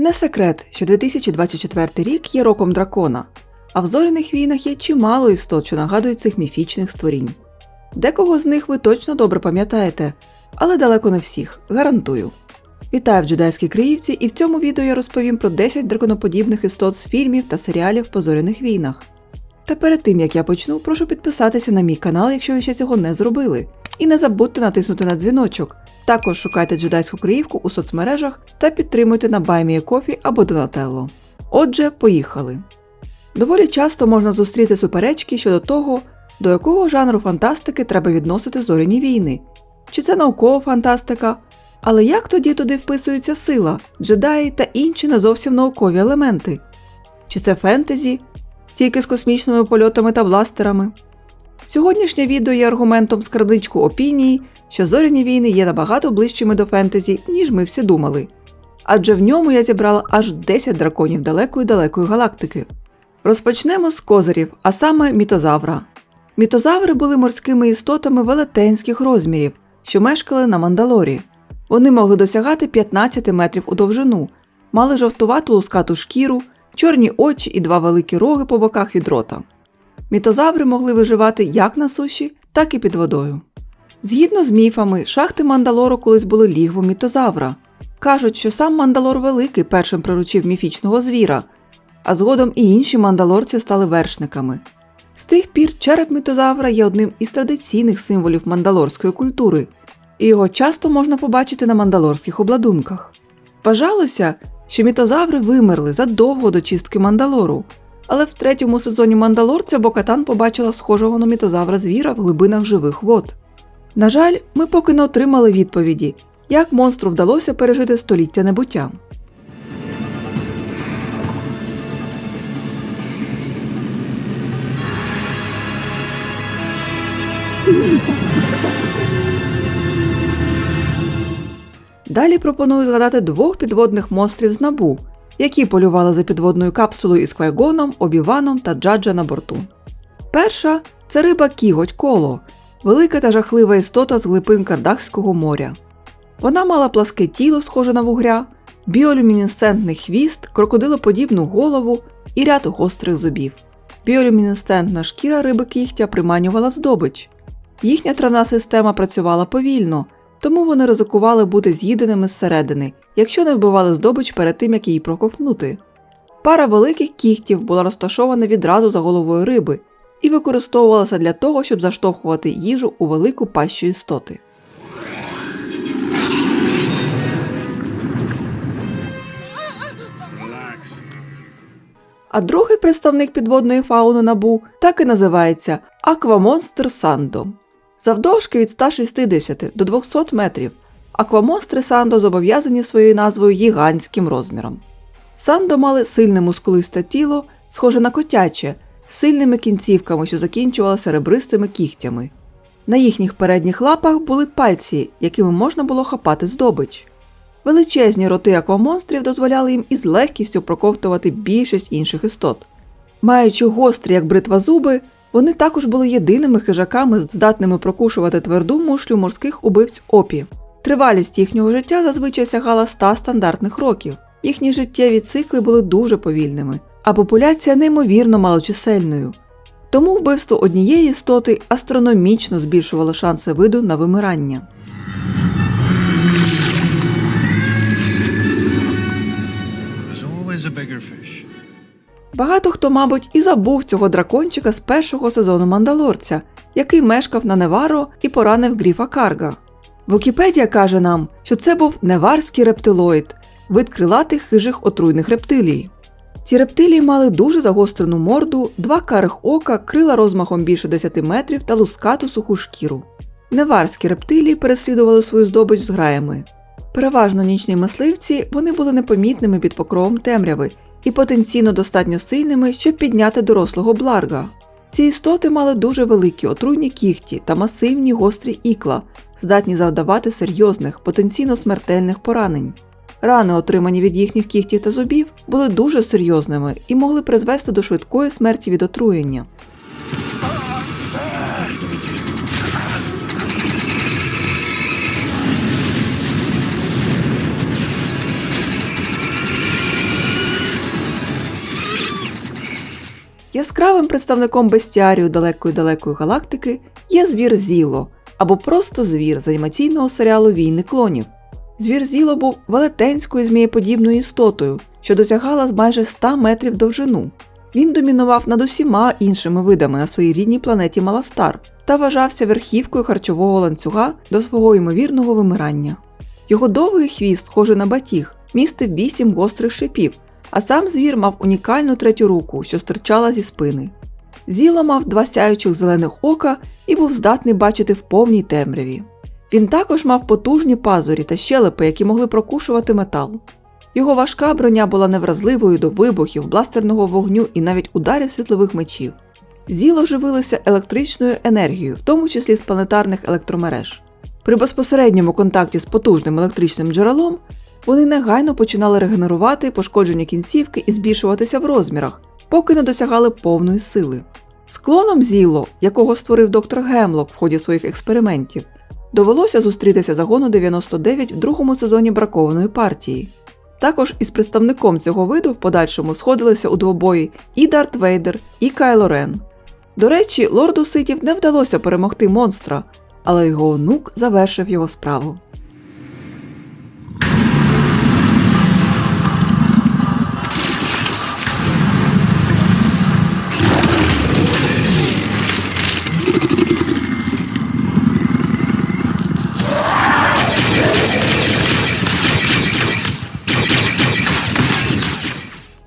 Не секрет, що 2024 рік є роком дракона, а в зоряних війнах є чимало істот, що нагадують цих міфічних створінь. Декого з них ви точно добре пам'ятаєте, але далеко не всіх, гарантую. Вітаю в джедайській Криївці, і в цьому відео я розповім про 10 драконоподібних істот з фільмів та серіалів по зоряних війнах. Та перед тим як я почну, прошу підписатися на мій канал, якщо ви ще цього не зробили. І не забудьте натиснути на дзвіночок. Також шукайте джедайську Криївку у соцмережах та підтримуйте на BuyMeACoffee або Donatello. Отже, поїхали. Доволі часто можна зустріти суперечки щодо того, до якого жанру фантастики треба відносити зоряні війни. Чи це наукова фантастика? Але як тоді туди вписується сила, джедаї та інші не зовсім наукові елементи? Чи це фентезі, тільки з космічними польотами та бластерами? Сьогоднішнє відео є аргументом скарбничку опінії, що зоряні війни є набагато ближчими до фентезі, ніж ми всі думали. Адже в ньому я зібрала аж 10 драконів далекої далекої галактики. Розпочнемо з козирів, а саме мітозавра. Мітозаври були морськими істотами велетенських розмірів, що мешкали на Мандалорі. Вони могли досягати 15 метрів у довжину, мали жовтувату лускату шкіру, чорні очі і два великі роги по боках від рота. Мітозаври могли виживати як на суші, так і під водою. Згідно з міфами, шахти Мандалору колись були лігвом мітозавра. Кажуть, що сам Мандалор Великий першим приручив міфічного звіра, а згодом і інші мандалорці стали вершниками. З тих пір череп мітозавра є одним із традиційних символів мандалорської культури, і його часто можна побачити на мандалорських обладунках. Вважалося, що мітозаври вимерли задовго до чистки Мандалору, але в третьому сезоні Мандалорця Бокатан побачила схожого на мітозавра звіра в глибинах живих вод. На жаль, ми поки не отримали відповіді, як монстру вдалося пережити століття небуття. Далі пропоную згадати двох підводних монстрів з набу, які полювали за підводною капсулою із Квайгоном, Обіваном та Джаджа на борту. Перша це риба Кіготь Коло, велика та жахлива істота з глибин Кардахського моря. Вона мала пласке тіло, схоже на вугря, біолюмінесцентний хвіст, крокодилоподібну голову і ряд гострих зубів. Біолюмінесцентна шкіра риби кігтя приманювала здобич. Їхня травна система працювала повільно, тому вони ризикували бути з'їденими зсередини, якщо не вбивали здобич перед тим, як її проковтнути. Пара великих кігтів була розташована відразу за головою риби і використовувалася для того, щоб заштовхувати їжу у велику пащу істоти. А другий представник підводної фауни набу так і називається Аквамонстр Сандо. Завдовжки від 160 до 200 метрів. Аквамонстри Сандо зобов'язані своєю назвою гігантським розміром. Сандо мали сильне мускулисте тіло, схоже на котяче, з сильними кінцівками, що закінчувалися ребристими кігтями. На їхніх передніх лапах були пальці, якими можна було хапати здобич. Величезні роти аквамонстрів дозволяли їм із легкістю проковтувати більшість інших істот. Маючи гострі, як бритва зуби, вони також були єдиними хижаками, здатними прокушувати тверду мушлю морських убивць опі. Тривалість їхнього життя зазвичай сягала 100 стандартних років. Їхні життєві цикли були дуже повільними, а популяція неймовірно малочисельною. Тому вбивство однієї істоти астрономічно збільшувало шанси виду на вимирання. There's always a bigger fish. Багато хто, мабуть, і забув цього дракончика з першого сезону Мандалорця, який мешкав на Неваро і поранив Гріфа Карга. Вікіпедія каже нам, що це був неварський рептилоїд, вид крилатих хижих отруйних рептилій. Ці рептилії мали дуже загострену морду, два карих ока, крила розмахом більше 10 метрів та лускату суху шкіру. Неварські рептилії переслідували свою здобич з граями. Переважно нічні мисливці вони були непомітними під покровом темряви і потенційно достатньо сильними, щоб підняти дорослого бларга. Ці істоти мали дуже великі отруйні кігті та масивні гострі ікла, здатні завдавати серйозних, потенційно смертельних поранень. Рани, отримані від їхніх кігтів та зубів, були дуже серйозними і могли призвести до швидкої смерті від отруєння. Яскравим представником бестіарію далекої далекої галактики є звір Зіло або просто звір з анімаційного серіалу Війни клонів. Звір Зіло був велетенською змієподібною істотою, що досягала майже 100 метрів довжину. Він домінував над усіма іншими видами на своїй рідній планеті Маластар та вважався верхівкою харчового ланцюга до свого ймовірного вимирання. Його довгий хвіст, схожий на батіг, містив вісім гострих шипів, а сам звір мав унікальну третю руку, що стирчала зі спини. Зіло мав два сяючих зелених ока і був здатний бачити в повній темряві. Він також мав потужні пазурі та щелепи, які могли прокушувати метал. Його важка броня була невразливою до вибухів, бластерного вогню і навіть ударів світлових мечів. Зіло живилися електричною енергією, в тому числі з планетарних електромереж. При безпосередньому контакті з потужним електричним джерелом вони негайно починали регенерувати пошкоджені кінцівки і збільшуватися в розмірах, поки не досягали повної сили. З клоном Зіло, якого створив доктор Гемлок в ході своїх експериментів, довелося зустрітися загону 99 в другому сезоні бракованої партії. Також із представником цього виду в подальшому сходилися у двобої і Дарт Вейдер, і Кайло Рен. До речі, лорду Ситів не вдалося перемогти монстра, але його онук завершив його справу.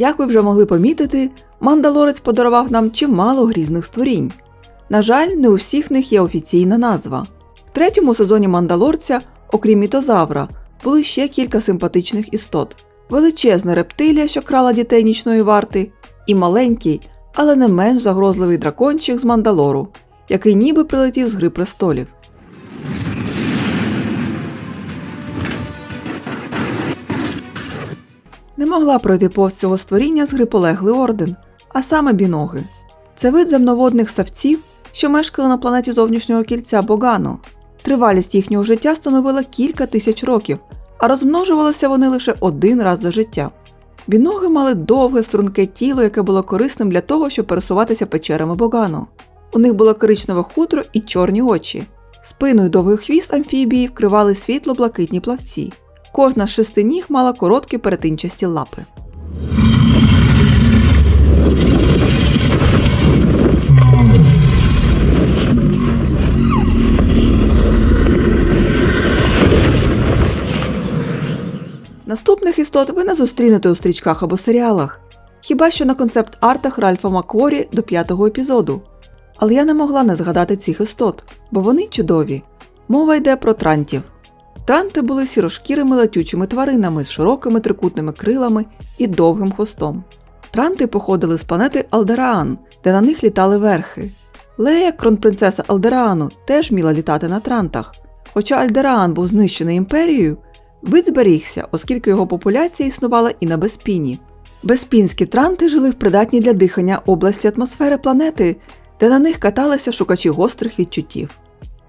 Як ви вже могли помітити, мандалорець подарував нам чимало грізних створінь. На жаль, не у всіх них є офіційна назва. В третьому сезоні мандалорця, окрім мітозавра, були ще кілька симпатичних істот: величезна рептилія, що крала дітей нічної варти, і маленький, але не менш загрозливий дракончик з Мандалору, який ніби прилетів з Гри престолів. Не могла пройти повз цього створіння з гри орден, а саме біноги. Це вид земноводних савців, що мешкали на планеті зовнішнього кільця Богано. Тривалість їхнього життя становила кілька тисяч років, а розмножувалися вони лише один раз за життя. Біноги мали довге струнке тіло, яке було корисним для того, щоб пересуватися печерами Богано. У них було коричневе хутро і чорні очі. Спину й довгий хвіст амфібії вкривали світло-блакитні плавці. Кожна з шести ніг мала короткі перетинчасті лапи. Наступних істот ви не зустрінете у стрічках або серіалах, хіба що на концепт-артах Ральфа Макворі до п'ятого епізоду. Але я не могла не згадати цих істот, бо вони чудові. Мова йде про трантів. Транти були сірошкірими летючими тваринами з широкими трикутними крилами і довгим хвостом. Транти походили з планети Алдераан, де на них літали верхи. Лея, кронпринцеса Алдераану, теж вміла літати на трантах. Хоча Альдераан був знищений імперією, вид зберігся, оскільки його популяція існувала і на Безпіні. Безпінські транти жили в придатній для дихання області атмосфери планети, де на них каталися шукачі гострих відчуттів.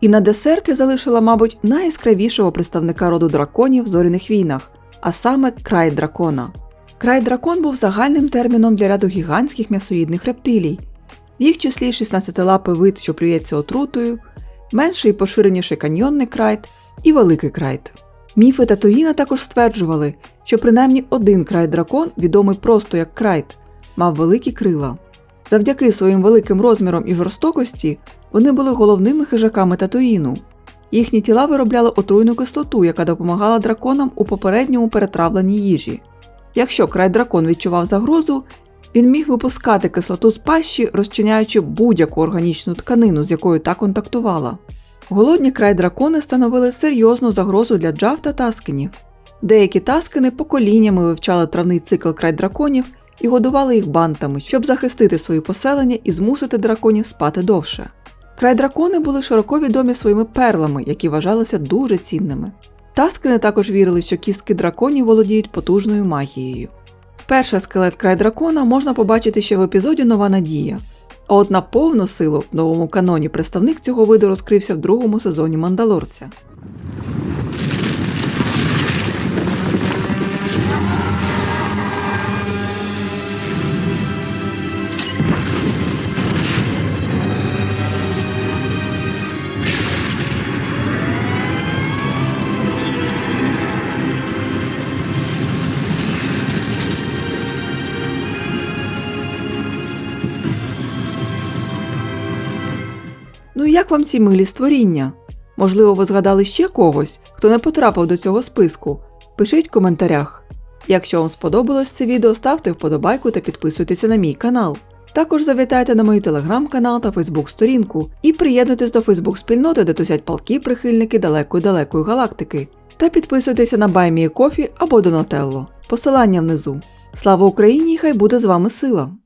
І на десерт я залишила, мабуть, найяскравішого представника роду драконів в зоряних війнах, а саме край дракона. Край дракон був загальним терміном для ряду гігантських м'ясоїдних рептилій, в їх числі 16-лапий вид, що плюється отрутою, менший і поширеніший каньйонний крайт і великий крайт. Міфи Татуїна також стверджували, що принаймні один край дракон, відомий просто як крайт, мав великі крила. Завдяки своїм великим розмірам і жорстокості вони були головними хижаками Татуїну. Їхні тіла виробляли отруйну кислоту, яка допомагала драконам у попередньому перетравленні їжі. Якщо край дракон відчував загрозу, він міг випускати кислоту з пащі, розчиняючи будь-яку органічну тканину, з якою та контактувала. Голодні край дракони становили серйозну загрозу для джав та таскинів. Деякі таскини поколіннями вивчали травний цикл край драконів і годували їх бантами, щоб захистити свої поселення і змусити драконів спати довше. Край дракони були широко відомі своїми перлами, які вважалися дуже цінними. Таскини також вірили, що кістки драконів володіють потужною магією. Перший скелет край дракона можна побачити ще в епізоді Нова Надія. А от на повну силу в новому каноні представник цього виду розкрився в другому сезоні Мандалорця. Як вам ці милі створіння? Можливо, ви згадали ще когось, хто не потрапив до цього списку? Пишіть в коментарях. Якщо вам сподобалось це відео, ставте вподобайку та підписуйтеся на мій канал. Також завітайте на мій телеграм-канал та фейсбук-сторінку і приєднуйтесь до фейсбук-спільноти, де тусять палки прихильники далекої-далекої галактики. Та підписуйтеся на Баймії Кофі або Донателло. Посилання внизу. Слава Україні! і Хай буде з вами сила!